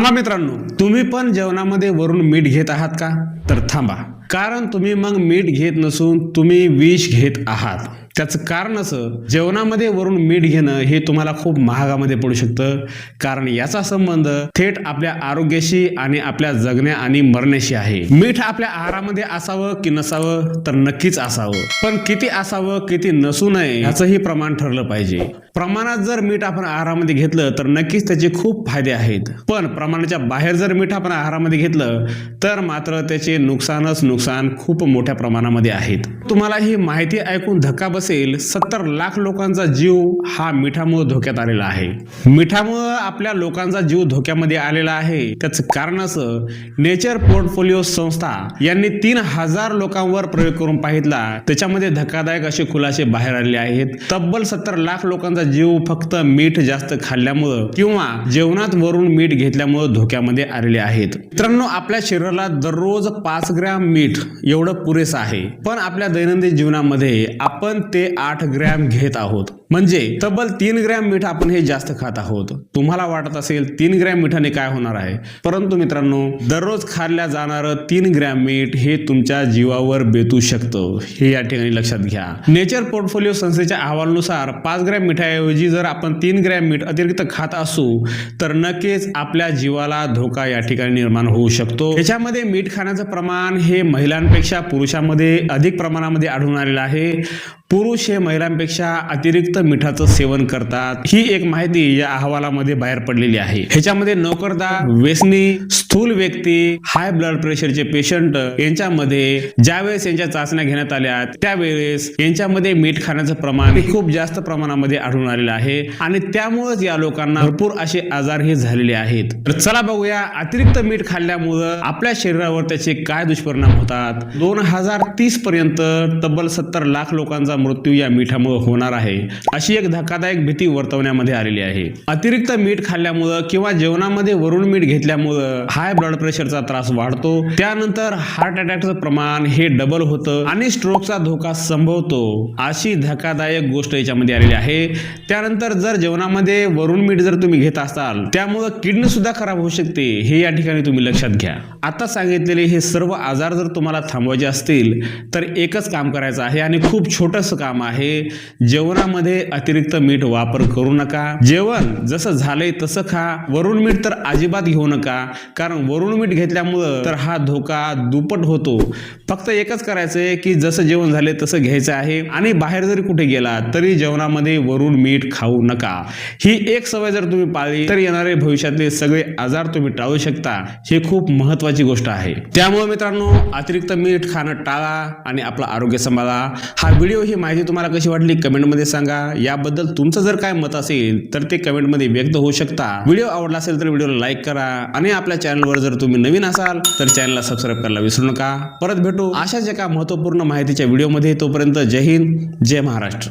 थांबा मित्रांनो. तुम्ही पण जेवणामध्ये वरून मीठ घेत आहात का? तर थांबा. कारण तुम्ही मग मीठ घेत नसून तुम्ही विष घेत आहात. त्याचं कारण असं जेवणामध्ये वरून मीठ घेणं हे तुम्हाला खूप महागामध्ये पडू शकतं. कारण याचा संबंध थेट आपल्या आरोग्याशी आणि आपल्या जगण्या आणि मरण्याशी आहे. मीठ आपल्या आहारामध्ये असावं की नसावं तर नक्कीच असावं. पण किती असावं किती नसू नये याचंही प्रमाण ठरलं पाहिजे. प्रमाणात जर मीठ आपण आहारामध्ये घेतलं तर नक्कीच त्याचे खूप फायदे आहेत. पण प्रमाणाच्या बाहेर जर मीठ आपण आहारामध्ये घेतलं तर मात्र त्याचे नुकसानच नुकसान खूप मोठ्या प्रमाणामध्ये आहेत. तुम्हाला ही माहिती ऐकून धक्का बसेल सत्तर लाख लोकांचा जीव हा मिठामुळे धोक्यात आलेला आहे. मिठामुळं आपल्या लोकांचा जीव धोक्यामध्ये आलेला आहे. त्याचं कारण असं नेचर पोर्टफोलिओ संस्था यांनी तीन हजार लोकांवर प्रयोग करून पाहितला. त्याच्यामध्ये धक्कादायक असे खुलासे बाहेर आलेले आहेत. तब्बल सत्तर लाख लोकांचा जीव फक्त मीठ जास्त खाल्ल्यामुळं किंवा जेवणात वरून मीठ घेतल्यामुळं धोक्यामध्ये आलेले आहेत. मित्रांनो आपल्या शरीराला दररोज पाच ग्रॅम मीठ एवढं पुरेसं आहे. पण आपल्या दैनंदिन जीवनामध्ये आपण ते आठ ग्रॅम घेत आहोत. म्हणजे तब्बल तीन ग्रॅम मीठ आपण हे जास्त खात आहोत. तुम्हाला वाटत असेल तीन ग्रॅम मिठाने काय होणार आहे? परंतु मित्रांनो दररोज खाल्ल्या जाणारं तीन ग्रॅम मीठ हे तुमच्या जीवावर बेतू शकतं. हे या ठिकाणी लक्षात घ्या. नेचर पोर्टफोलिओ संस्थेच्या अहवालानुसार पाच ग्रॅम मिठाऐवजी जर आपण तीन ग्रॅम मीठ अतिरिक्त खात असू तर नक्कीच आपल्या जीवाला धोका या ठिकाणी निर्माण होऊ शकतो. याच्यामध्ये मीठ खाण्याचं प्रमाण हे महिलांपेक्षा पुरुषांमध्ये अधिक प्रमाणामध्ये आढळून आलेलं आहे. पुरुष हे महिलांपेक्षा अतिरिक्त मिठाचं सेवन करतात. ही एक माहिती या अहवालामध्ये बाहेर पडलेली आहे. ह्याच्यामध्ये नोकरदार व्यसनी स्थूल व्यक्ती हाय ब्लड प्रेशरचे पेशंट यांच्यामध्ये ज्यावेळेस यांच्या चाचण्या घेण्यात आल्या त्यावेळेस यांच्यामध्ये मीठ खाण्याचं प्रमाण हे खूप जास्त प्रमाणामध्ये आढळून आलेलं आहे. आणि त्यामुळेच या लोकांना भरपूर असे आजार हे झालेले आहेत. तर चला बघूया अतिरिक्त मीठ खाल्ल्यामुळं आपल्या शरीरावर त्याचे काय दुष्परिणाम होतात? दोन हजार तीस पर्यंत तब्बल सत्तर लाख लोकांचा मृत्यू या मिठामुळे होणार आहे. अशी एक धक्कादायक भीती वर्तवण्यामध्ये आलेली आहे. अतिरिक्त मीठ खाल्ल्यामुळं किंवा जेवणामध्ये वरून मीठ घेतल्यामुळं हाय ब्लड प्रेशरचा त्रास वाढतो. त्यानंतर हार्ट अटॅकचं प्रमाण हे डबल होतं आणि स्ट्रोकचा धोका संभवतो. अशी धक्कादायक गोष्ट याच्यामध्ये आलेली आहे. त्यानंतर जर जेवणामध्ये वरून मीठ जर तुम्ही घेत असाल त्यामुळं किडनी सुद्धा खराब होऊ शकते हे या ठिकाणी तुम्ही लक्षात घ्या. आता सांगितलेले हे सर्व आजार जर तुम्हाला थांबवायचे असतील तर एकच काम करायचं आहे आणि खूप छोटंसं काम आहे. जेवणामध्ये अतिरिक्त मीठ वापर करू नका. जेवण जसं झालंय तसं खा. वरून मीठ तर अजिबात घेऊ नका. कारण वरून मीठ घेतल्यामुळं तर हा धोका दुप्पट होतो. फक्त एकच करायचं की जसं जेवण झाले तसं घ्यायचं आहे. आणि बाहेर जरी कुठे गेला तरी जेवणामध्ये वरून मीठ खाऊ नका. ही एक सवय जर तुम्ही पाळली तर येणारे भविष्यातले सगळे आजार तुम्ही टाळू शकता. हे खूप महत्वाची गोष्ट आहे. त्यामुळे मित्रांनो अतिरिक्त मीठ खाणं टाळा आणि आपलं आरोग्य सांभाळा. हा व्हिडिओ ही माहिती तुम्हाला कशी वाटली कमेंटमध्ये सांगा. याबद्दल तुमचं जर काय मत असेल तर ते कमेंटमध्ये व्यक्त होऊ शकता. व्हिडिओ आवडला असेल तर व्हिडिओला लाईक करा आणि आपल्या चॅनलवर जर तुम्ही नवीन असाल तर चॅनलला सबस्क्राईब करायला विसरू नका. परत भेटू अशाच एका महत्त्वपूर्ण माहितीच्या व्हिडिओमध्ये. तोपर्यंत जय हिंद जय महाराष्ट्र.